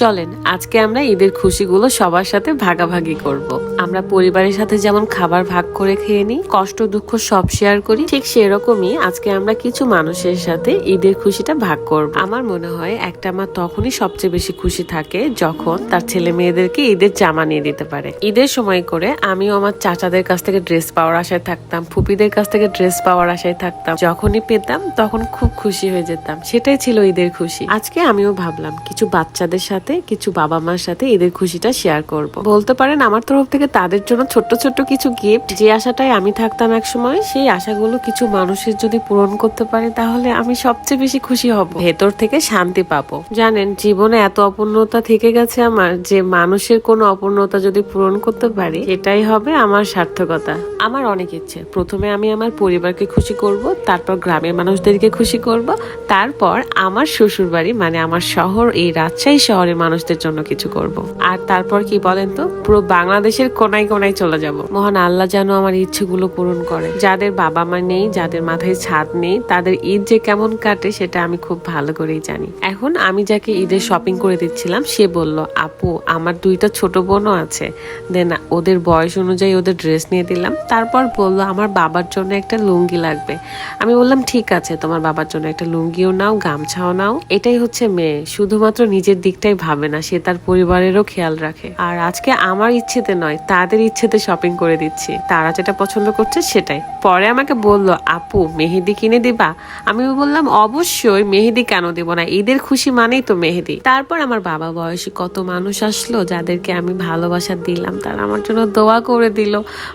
চলেন, আজকে আমরা ঈদের খুশিগুলো সবার সাথে ভাগাভাগি করব। আমরা পরিবারের সাথে যেমন খাবার ভাগ করে খেয়ে নিই, কষ্ট দুঃখ সব শেয়ার করি, ঠিক সেরকমই আজকে আমরা কিছু মানুষের সাথে ঈদের খুশিটা ভাগ করব। আমার মনে হয় একটা মা তখনই সবচেয়ে বেশি খুশি থাকে যখন তার ছেলে মেয়েদেরকে ঈদের জামা নিয়ে দিতে পারে। ঈদের সময় করে আমিও আমার চাচাদের কাছ থেকে ড্রেস পাওয়ার আশায় থাকতাম, ফুপিদের কাছ থেকে ড্রেস পাওয়ার আশায় থাকতাম। যখনই পেতাম তখন খুব খুশি হয়ে যেতাম, সেটাই ছিল ঈদের খুশি। আজকে আমিও ভাবলাম, কিছু বাচ্চাদের সাথে কিছু বাবা মার সাথে এদের খুশিটা শেয়ার করব। বলতে পারেন আমার তরফ থেকে তাদের জন্য ছোট্ট ছোট্ট কিছু গিফট যে আশাটাই আমি থাকতাম এক সময় সেই আশাগুলো কিছু মানুষের যদি পূরণ করতে পারে, তাহলে আমি সবচেয়ে বেশি খুশি হব। ভেতর থেকে শান্তি পাবো। জানেন, জীবনে এত অপূর্ণতা থেকে গেছে আমার যে মানুষের কোনো অপূর্ণতা যদি পূরণ করতে পারি এটাই হবে আমার সার্থকতা। আমার অনেক ইচ্ছে। প্রথমে আমি আমার পরিবারকে খুশি করব, তারপর গ্রামের মানুষদেরকে খুশি করব, তারপর আমার শ্বশুর বাড়ি মানে আমার শহর, এই রাজশাহী শহরের মানুষদের জন্য কিছু করব। আর তারপর কি বলেন তো? পুরো বাংলাদেশের কোনায় কোনায় চলে যাব। মহান আল্লাহ যেন আমার ইচ্ছেগুলো পূরণ করে। যাদের বাবা মা নেই, যাদের মাথায় ছাদ নেই, তাদের ঈদ যে কেমন কাটে সেটা আমি খুব ভালো করেই জানি। এখন আমি যাকে ঈদের শপিং করে দিচ্ছিলাম, সে বলল, আপু, আমার দুইটা ছোট বোনও আছে। দেন ওদের বয়স অনুযায়ী ওদের ড্রেস নিয়ে দিলাম। তারপর বলল, আমার বাবার জন্য একটা লুঙ্গি লাগবে। আমি বললাম, ঠিক আছে, তোমার বাবার জন্য একটা লুঙ্গিও নাও, গামছাও নাও। এটাই হচ্ছে মেয়ে। শুধুমাত্র নিজের দিকটাই ভাবে না, সে তার পরিবারেরও খেয়াল রাখে। আর আজকে আমার ইচ্ছেতে নয়, তাদের ইচ্ছেতে শপিং করে দিচ্ছি। তারা যেটা পছন্দ করছে সেটাই। পরে আমাকে বলল, আপু, মেহেদি কিনে দিবা? আমি বললাম, অবশ্যই, মেহেদি কেন দিব না? ঈদের খুশি মানেই তো মেহেদি। তারপর আমার বাবা বয়সী কত মানুষ আসলো, যাদেরকে আমি ভালোবাসা দিলাম, তারা আমার জন্য দোয়া করে দিল।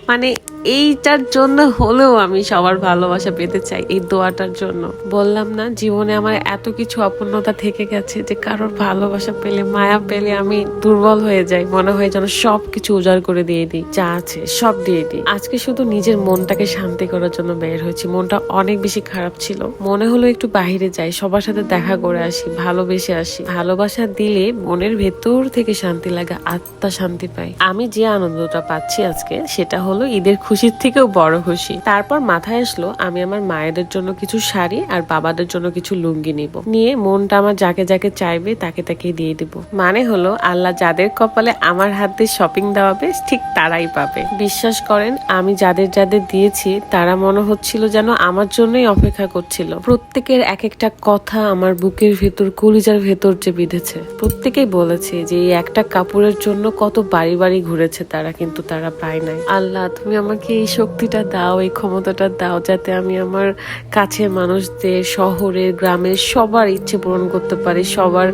মানে এইটার জন্য হলেও আমি সবার ভালোবাসা পেতে চাই এই দোয়াটার জন্য। বললাম না, জীবনে আমার এত কিছু অপূর্ণতা থেকে গেছে যে কারোর ভালোবাসা পেলে, মায়া পেলে আমি দুর্বল হয়ে যাই, মনে হয় যেন সব কিছু উজাড় করে দিয়ে দিই, যা আছে সব দিয়ে দিই। আজকে শুধু নিজের মনটাকে শান্তি করার জন্য বের হয়েছি, মনটা অনেক বেশি খারাপ ছিল। মনে হলো একটু বাহিরে যাই, সবার সাথে দেখা করে আসি, ভালোবেসে আসি। ভালোবাসা দিলে মনের ভেতর থেকে শান্তি লাগে, আত্মা শান্তি পাই। আমি যে আনন্দটা পাচ্ছি আজকে, সেটা হলো ঈদের খুশির থেকেও বড় খুশি। তারপর মাথায় আসলো, আমি আমার মায়েদের জন্য কিছু শাড়ি আর বাবাদের জন্য কিছু লুঙ্গি নিব। নিয়ে মনটা আমার যাকে যাকে চাইবে তাকে তাকে দিয়ে দিব। মানে হলো, আল্লাহ যাদের কপালে আমার হাত দিয়ে শপিং দেওয়াবে, ঠিক তারাই পাবে। বিশ্বাস করেন, আমি যাদের যাদের দিয়েছি, তারা মনে হচ্ছিল যেন আমার জন্যই অপেক্ষা করছিল। প্রত্যেকের এক একটা কথা আমার বুকের ভেতর, কলিজার ভেতর যে বিঁধেছে। প্রত্যেকেই বলেছে যে, এই একটা কাপড়ের জন্য কত বাড়ি বাড়ি ঘুরেছে তারা, কিন্তু তারা পায় নাই। আল্লাহ, তুমি আমাকে এই শক্তিটা দাও, এই ক্ষমতাটা দাও, যাতে আমি আমার কাছের মানুষদের, শহরের, গ্রামের সবার ইচ্ছে পূরণ করতে পারি, সবার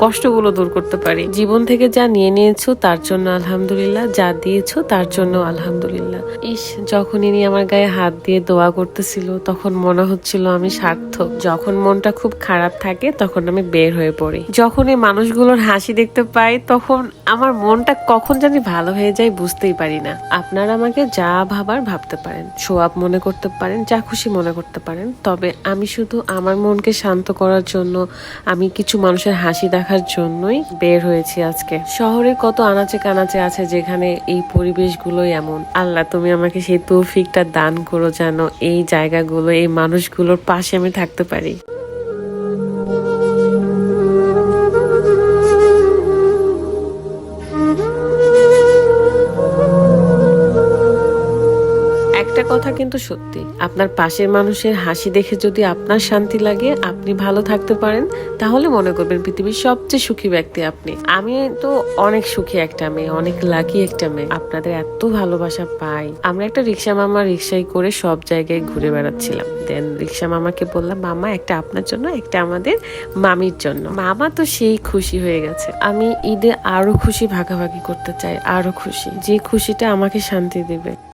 কষ্টগুলো দূর করতে পারি। জীবন থেকে যা নিয়ে নিয়েছো, তার জন্য আলহামদুলিল্লাহ, যা দিয়েছ, তার জন্য আলহামদুলিল্লাহ। ইস, যখন ইনি আমার গায়ে হাত দিয়ে দোয়া করতেছিল, তখন মনে হচ্ছিল আমি সার্থক। যখন মনটা খুব খারাপ থাকে, তখন আমি বের হয়ে পড়ি। যখন এই মানুষগুলোর হাসি দেখতে পাই, তখন আমার মনটা কখন জানি ভালো হয়ে যায় বুঝতেই পারি না। আপনারা আমাকে যা ভাবার ভাবতে পারেন, সোয়াব মনে করতে পারেন, যা খুশি মনে করতে পারেন। তবে আমি শুধু আমার মনকে শান্ত করার জন্য, আমি কিছু মানুষের হাসি দেখার জন্যই বের হয়েছি আজকে। শহরের কত আনাচে কানাচে আছে যেখানে এই পরিবেশগুলোই এমন। আল্লাহ, তুমি আমাকে সেই তৌফিকটা দান করো যেন এই জায়গাগুলো, এই মানুষগুলোর পাশে আমি থাকতে পারি। একটা কথা কিন্তু সত্যি। আপনার পাশের মানুষের হাসি দেখে যদি আপনার শান্তি লাগে, আপনি ভালো থাকতে পারেন, তাহলে মনে করবেন পৃথিবীর সবচেয়ে সুখী ব্যক্তি আপনি। আমি তো অনেক সুখী একটা মেয়ে, অনেক লাকি একটা মেয়ে। আপনাদের এত ভালোবাসা পাই। আমরা একটা রিক্সা মামা রিক্সায় করে সব জায়গায় ঘুরে বেড়াচ্ছিলাম। দেন রিক্সা মামাকে বললাম, মামা, একটা আপনার জন্য, একটা আমাদের মামির জন্য। মামা তো সেই খুশি হয়ে গেছে। আমি ঈদে আরও খুশি ভাগাভাগি করতে চাই, আরও খুশি। যে খুশিটা আমাকে শান্তি দেবে।